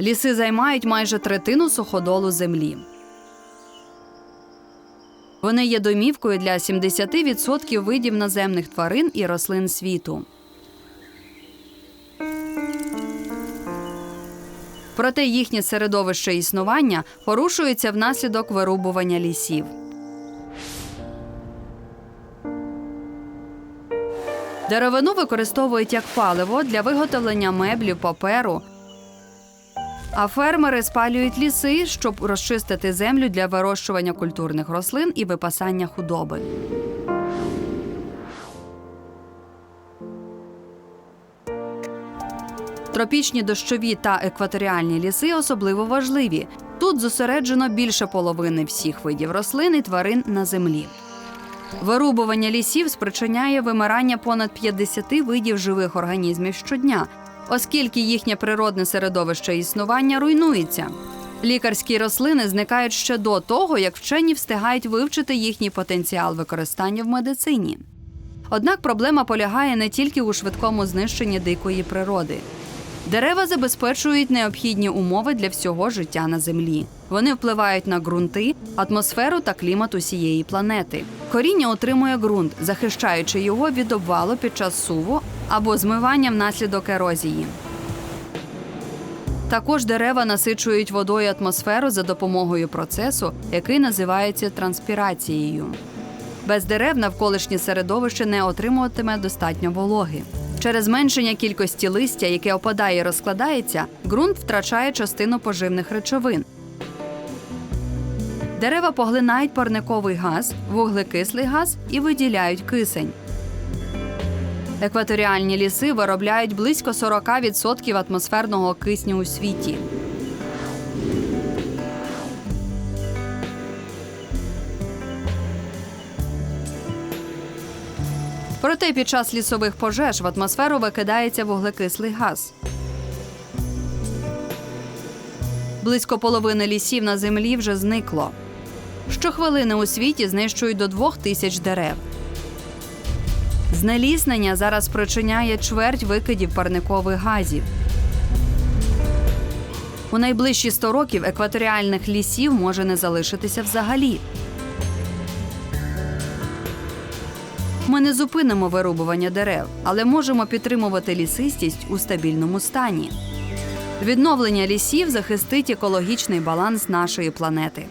Ліси займають майже третину суходолу землі. Вони є домівкою для 70% видів наземних тварин і рослин світу. Проте їхнє середовище існування порушується внаслідок вирубування лісів. Деревину використовують як паливо для виготовлення меблів, паперу. А фермери спалюють ліси, щоб розчистити землю для вирощування культурних рослин і випасання худоби. Тропічні дощові та екваторіальні ліси особливо важливі. Тут зосереджено більше половини всіх видів рослин і тварин на землі. Вирубування лісів спричиняє вимирання понад 50 видів живих організмів щодня, оскільки їхнє природне середовище існування руйнується. Лікарські рослини зникають ще до того, як вчені встигають вивчити їхній потенціал використання в медицині. Однак проблема полягає не тільки у швидкому знищенні дикої природи. Дерева забезпечують необхідні умови для всього життя на землі. Вони впливають на ґрунти, атмосферу та клімат усієї планети. Коріння утримує ґрунт, захищаючи його від обвалу під час суву або змивання внаслідок ерозії. Також дерева насичують водою атмосферу за допомогою процесу, який називається транспірацією. Без дерев навколишнє середовище не отримуватиме достатньо вологи. Через зменшення кількості листя, яке опадає і розкладається, ґрунт втрачає частину поживних речовин. Дерева поглинають парниковий газ, вуглекислий газ і виділяють кисень. Екваторіальні ліси виробляють близько 40% атмосферного кисню у світі. Проте під час лісових пожеж в атмосферу викидається вуглекислий газ. Близько половини лісів на землі вже зникло. Щохвилини у світі знищують до двох тисяч дерев. Знеліснення зараз спричиняє чверть викидів парникових газів. У найближчі 100 років екваторіальних лісів може не залишитися взагалі. Ми не зупинимо вирубування дерев, але можемо підтримувати лісистість у стабільному стані. Відновлення лісів захистить екологічний баланс нашої планети.